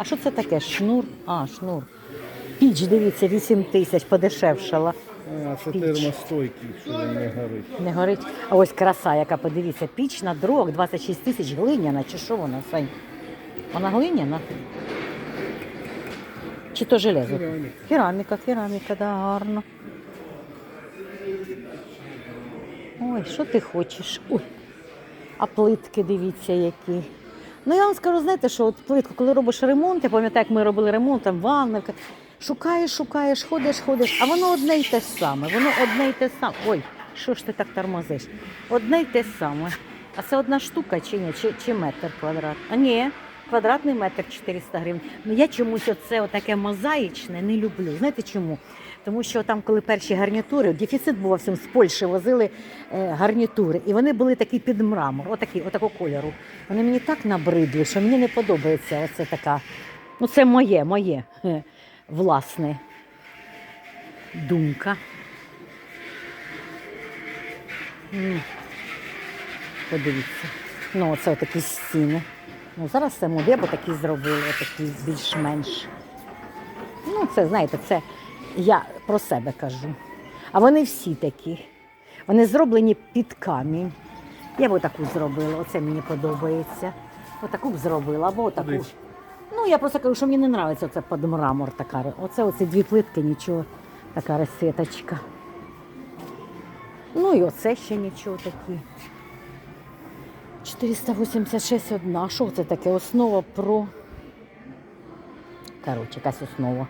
А що це таке? Шнур? А, шнур. Піч, дивіться, 8 тисяч подешевшала. А, це Піч. термостойкий, що він не горить. Не горить. А ось краса, яка подивіться, піч на дрог 26 тисяч глиняна. Чи що вона, Сань? Вона глиняна? Чи то железо? Кераміка. Кераміка, кераміка, да, гарно. Ой, що ти хочеш? Ой. А плитки, дивіться, які. Ну, я вам скажу, знаєте, що от плитку, коли робиш ремонт, я пам'ятаю, як ми робили ремонт, там ванна, шукаєш, шукаєш, ходиш, ходиш, а воно одне й те саме. Воно одне й те саме. Ой, що ж ти так тормозиш? Одне й те саме. А це одна штука чи ні? Чи, чи метр квадрат? А ні, квадратний метр 400 гривень. Ну я чомусь оце отаке мозаїчне не люблю. Знаєте чому? Тому що там, коли перші гарнітури, дефіцит був всім з Польщі, возили е, гарнітури, і вони були такі під мрамор, отакі, отакого кольору. Вони мені так набридли, що мені не подобається оце така. Ну, це моє, моє е, власне думка. Подивіться. Ну, оце такі стіни. Ну, зараз це моде, бо такі зробили, такі більш-менш. Ну, це, знаєте, це я про себе кажу. А вони всі такі. Вони зроблені під камінь. Я б отаку зробила, оце мені подобається. Отаку б зробила, або отаку. Ну, я просто кажу, що мені не подобається оце під мрамор така. Оце оці дві плитки, нічого, така розсвіточка. Ну і оце ще нічого такі. 486 одна. Що це таке? Основа про. Коротше, якась основа.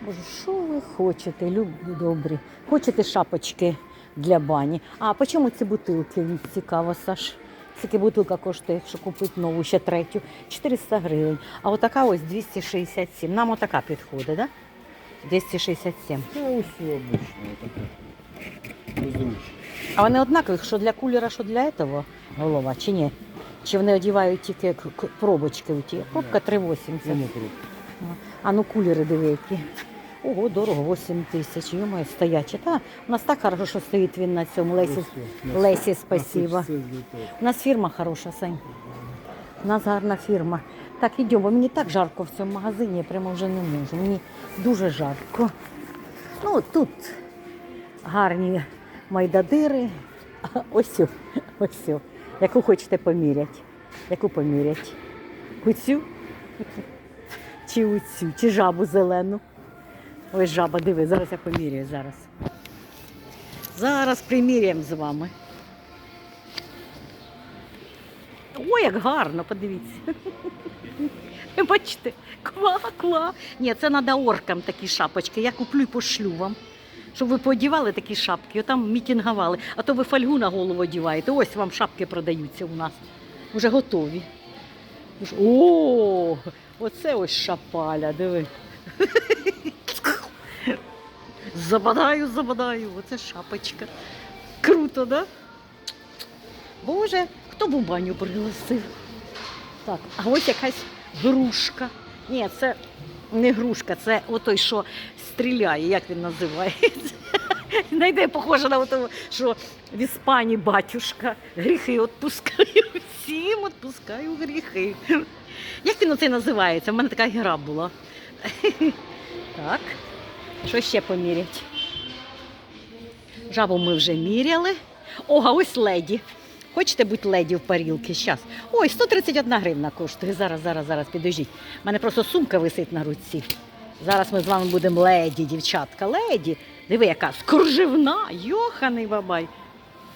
Боже, що ви хочете, люди добрі? Хочете шапочки для бані? А по чому ці бутилки? Цікаво, Саш. Скільки бутилка коштує, якщо купити нову, ще третю? 400 гривень. А отака ось 267. Нам отака підходить, так? Да? 267. Це ось обично таке. Безручне. А вони однакові, що для кулера, що для этого голова, чи ні? Чи вони одягають тільки пробочки у ті? Пробка 3,80. Воно круто. А ну кулери диви які. Ого, дорого, 8 тисяч. Йомає, стоячі. Та, у нас так хорошо, що стоїть він на цьому. Лесі. Лесі спасіба. У нас фірма хороша, Сань. У нас гарна фірма. Так, ідемо, бо мені так жарко в цьому магазині, я прямо вже не можу. Мені дуже жарко. Ну, тут гарні майдадири. Ось, ось. Яку хочете поміряти? Яку поміряти? Оцю? Чи оцю? Чи жабу зелену? Ось жаба, диви, зараз я поміряю зараз. Зараз приміряємо з вами. Ой, як гарно, подивіться. Ви Бачите, ква-ква. Ні, це треба оркам такі шапочки. Я куплю і пошлю вам. Щоб ви подівали такі шапки, отам мітінгували. А то ви фольгу на голову одіваєте. Ось вам шапки продаються у нас. Вже готові. О, оце ось шапаля, диви. Забадаю, забадаю. Оце шапочка. Круто, да? Боже, хто б у баню пригласив? Так, а ось якась грушка. Ні, це не грушка, це отой, що стріляє, як він називається. Найде похоже на того, що в Іспанії батюшка гріхи відпускаю всім, відпускаю гріхи. Як він оцей називається? У мене така гра була. Так, що ще поміряти? Жабу ми вже міряли. О, а ось леді. Хочете бути леді в парілки? Щас. Ой, 131 гривна коштує. Зараз, зараз, зараз, підождіть. У мене просто сумка висить на руці. Зараз ми з вами будемо леді, дівчатка. Леді. Диви, яка скорживна, йоханий бабай.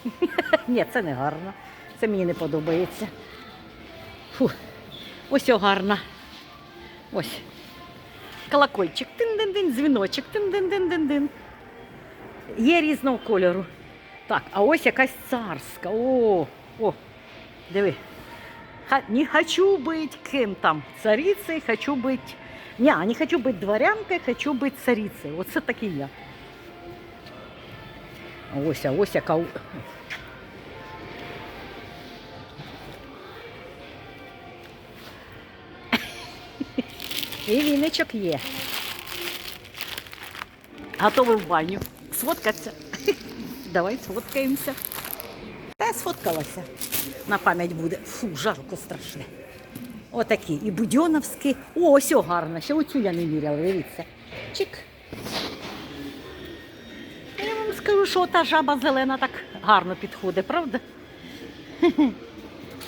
Ні, це не гарно. Це мені не подобається. Фу. Ось о гарна. Ось. Колокольчик. Тин-дин-дин, дзвіночок. Тин-дин-дин-дин-дин. Є різного кольору. Так, а ось якась царська. О, о, диви. Ха, не хочу быть ким там, царицей, хочу быть... Не, не хочу быть дворянкой, хочу быть царицей. Оце так і я. А Ось, а ось яка. у- І віничок є. Готовий в баню. Сфоткатися. Давай сфоткаємося. Та сфоткалася. На пам'ять буде. Фу, жарко страшне. Отакі. І будьоновські. О, ось о. Ще оцю я не міряла, дивіться. Чик. Я вам скажу, що та жаба зелена так гарно підходить, правда?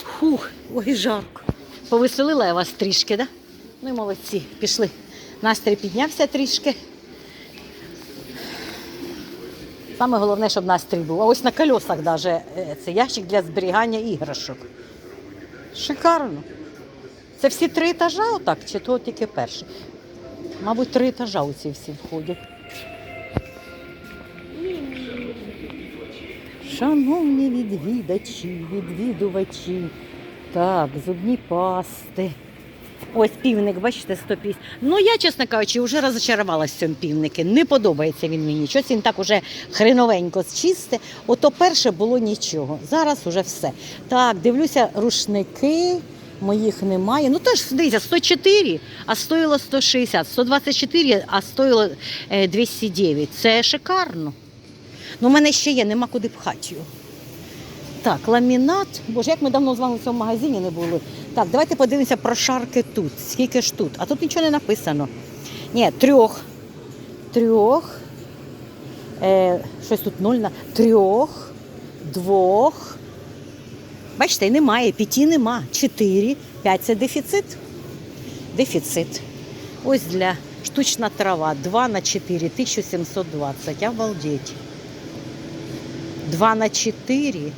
Фух, ой, жарко. Повеселила я вас трішки, да? Ну і молодці, пішли. Настрій піднявся трішки. Саме головне, щоб настрій був. А ось на колесах даже е, це ящик для зберігання іграшок. Шикарно. Це всі три етажа отак, чи то тільки перший? Мабуть, три етажа у ці всі входять. Шановні відвідачі, відвідувачі. Так, зубні пасти. Ось півник, бачите, 150. Ну, я, чесно кажучи, вже розочарувалася в цьому півнику. Не подобається він мені. Щось він так уже хреновенько зчисте. Ото перше було нічого. Зараз уже все. Так, дивлюся, рушники. Моїх немає. Ну теж дивіться, 104, а стоїло 160, 124, а стоїло е, 209. Це шикарно. Ну, у мене ще є, нема куди пхати його. Так, ламінат. Боже, як ми давно з вами в цьому магазині не були. Так, давайте подивимося про шарки тут. Скільки ж тут? А тут нічого не написано. Ні, трьох. Трьох. Е, щось тут ноль на трьох, двох. Бачите, немає, п'яті нема. Чотири, п'ять це дефіцит. Дефіцит. Ось для штучна трава. 2 на 4, 1720. Обалдеть. 2 на 4.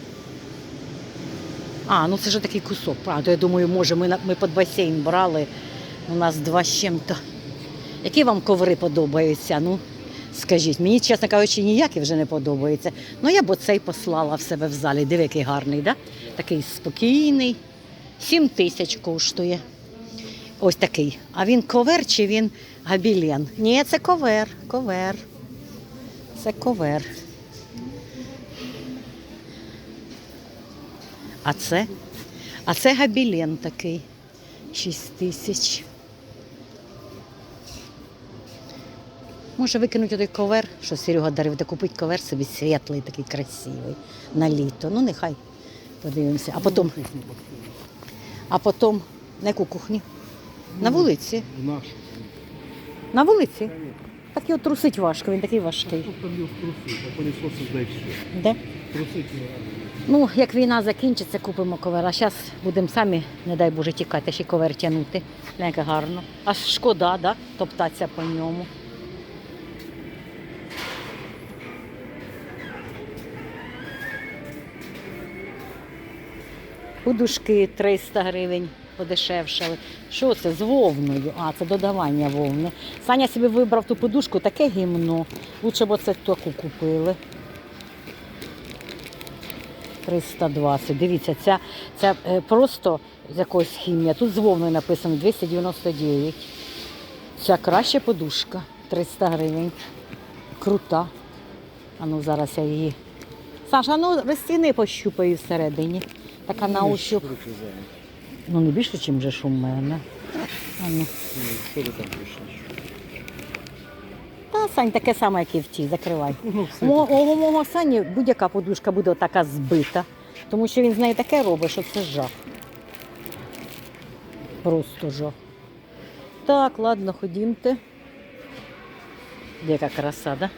А, ну це ж такий кусок. Правда, я думаю, може, ми, ми під басейн брали. У нас два з чим-то. Які вам коври подобаються? Ну, скажіть, мені, чесно кажучи, ніякі вже не подобаються. Ну, я б оцей послала в себе в залі. Диви, який гарний, да? такий спокійний. 7 тисяч коштує. Ось такий. А він ковер чи він габілен? Ні, це ковер. Ковер. Це ковер. А це? А це габілен такий. 6 тисяч. Може викинути той ковер, що Серега дарив, та купити ковер собі світлий, такий красивий на літо. Ну, нехай подивимося. А потім, а потім на яку кухню? На вулиці. На вулиці. Так його трусить важко, він такий важкий. Де? Трусить не Ну, як війна закінчиться, купимо ковер. А зараз будемо самі, не дай Боже, тікати, ще ковер тягнути. Глянь, Як гарно. Аж шкода, да? топтатися по ньому. Подушки 300 гривень подешевшали. Що це з вовною? А, це додавання вовни. Саня собі вибрав ту подушку, таке гімно. Лучше б оце таку купили. 320. Дивіться, ця, ця е, просто з якоїсь хімія. Тут з вовною написано 299. Ця краща подушка 300 гривень. Крута. А ну зараз я її. Саша, ну розціни пощупаю всередині. Така на ощуп. Ну не більше, ніж же ж у мене. А ну. Що ти там пишеш? Сань, таке саме, як і в тій, закривай. Ну, все. У мого Сані будь-яка подушка буде така збита, тому що він з нею таке робить, що це жах. Просто жах. Так, ладно, ходімте. Яка краса, да?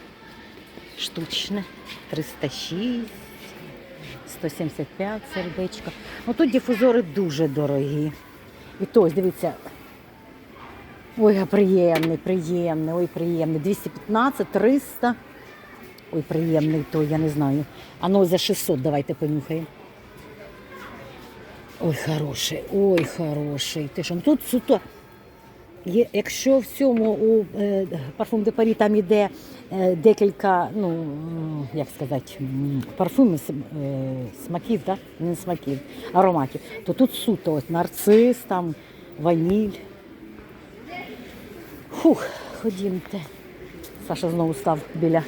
Штучне. 306, 175 сердечко. Ну тут дифузори дуже дорогі. І то, ось, дивіться, Ой, а приємний, приємний, ой, приємний. 215, 300. Ой, приємний той, я не знаю. А ну за 600 давайте понюхаємо. Ой, хороший, ой, хороший. Ти що, ну тут суто. Є, якщо в цьому у е, парфум де Парі там іде е, декілька, ну як сказати, парфумів, е, смаків, так? Не смаків, ароматів, то тут суто ось нарцис, там, ваніль. Фух, ходімте. Саша знову став біля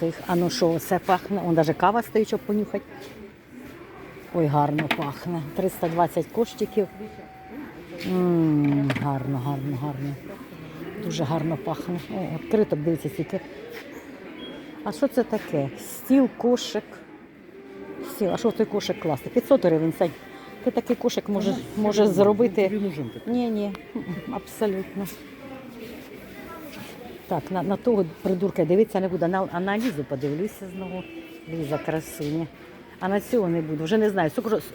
цих. А ну що, це пахне? Он навіть кава стоїть, щоб понюхати. Ой, гарно пахне. 320 коштиків. М, гарно, гарно, гарно. Дуже гарно пахне. О, відкрито, дивіться, скільки. А що це таке? Стіл, кошик. Стіл. А що в той кошик класти? 500 гривень. Сань. Ти такий кошик може, Ну, може тобі зробити. нужен такий. Ні, ні, абсолютно. Так, на, на того придурка дивитися не буду, на, а на Лізу подивлюся знову. Ліза красуня. А на цього не буду. Вже не знаю.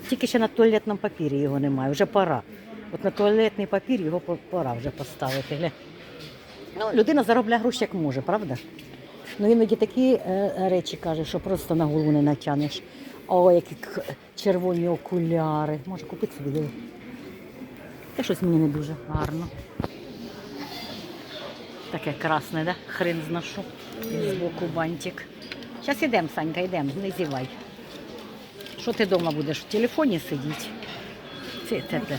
Тільки ще на туалетному папірі його немає, вже пора. От на туалетний папір його пора вже поставити. Ну, людина заробляє гроші як може, правда? Ну іноді такі е, речі каже, що просто на голову не натягнеш. О, які червоні окуляри. Може купити собі. Та щось мені не дуже гарно. Таке красне, да? Хрен зношу. З боку бантик. Зараз йдемо, Санька, йдемо, не зівай. Що ти вдома будеш? В телефоні сидіти? Це, це, це.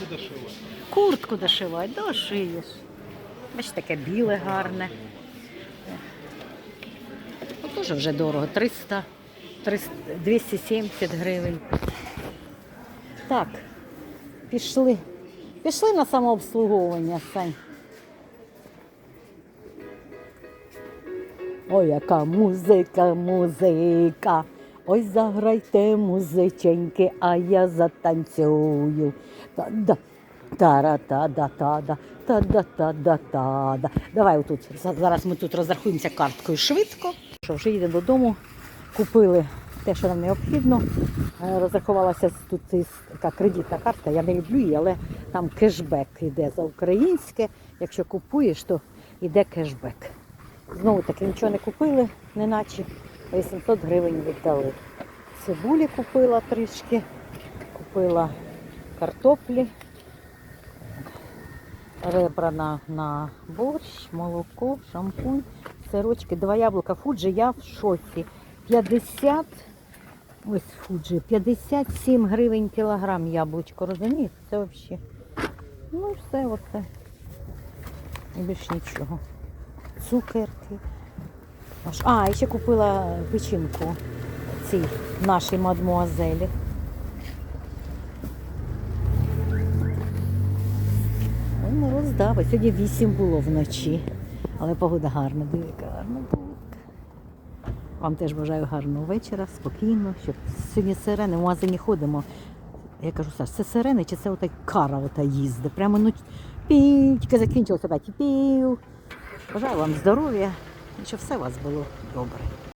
Куртку дошивай, дошиєш. Бачиш, таке біле гарне. Ну, теж вже дорого. 300, 300, 270 гривень. Так, пішли. Пішли на самообслуговування, Сань. Ой, яка музика, музика. Ой, заграйте музиченьки, а я затанцюю. Та-да, тара-та-да-та-да, та-да-та-да-та-да. Давай отут. Зараз ми тут розрахуємося карткою швидко. Що вже їдемо додому. Купили те, що нам необхідно. Е, Розрахувалася тут така кредитна картка. Я не люблю її, але там кешбек йде за українське. Якщо купуєш, то йде кешбек. Знову таки нічого не купили, неначе 800 гривень віддали. Цибулі купила трішки, купила картоплі, ребра на, на борщ, молоко, шампунь, сирочки, два яблука. Фуджі я в шоці. 50, ось фуджі, 57 гривень кілограм яблучко, розумієте? Це взагалі. Ну все оце. І більш нічого цукерки. А, і ще купила печінку цій нашій мадмуазелі. Мороз давить. Сьогодні 8 було вночі. Але погода гарна, яка гарна погодка. Вам теж бажаю гарного вечора, спокійно, щоб сьогодні сирени в магазині ходимо. Я кажу, Саш, це сирени чи це ота кара ота їздить? Прямо ну пів, тільки закінчилося пів. Бажаю вам здоров'я і щоб все у вас було добре.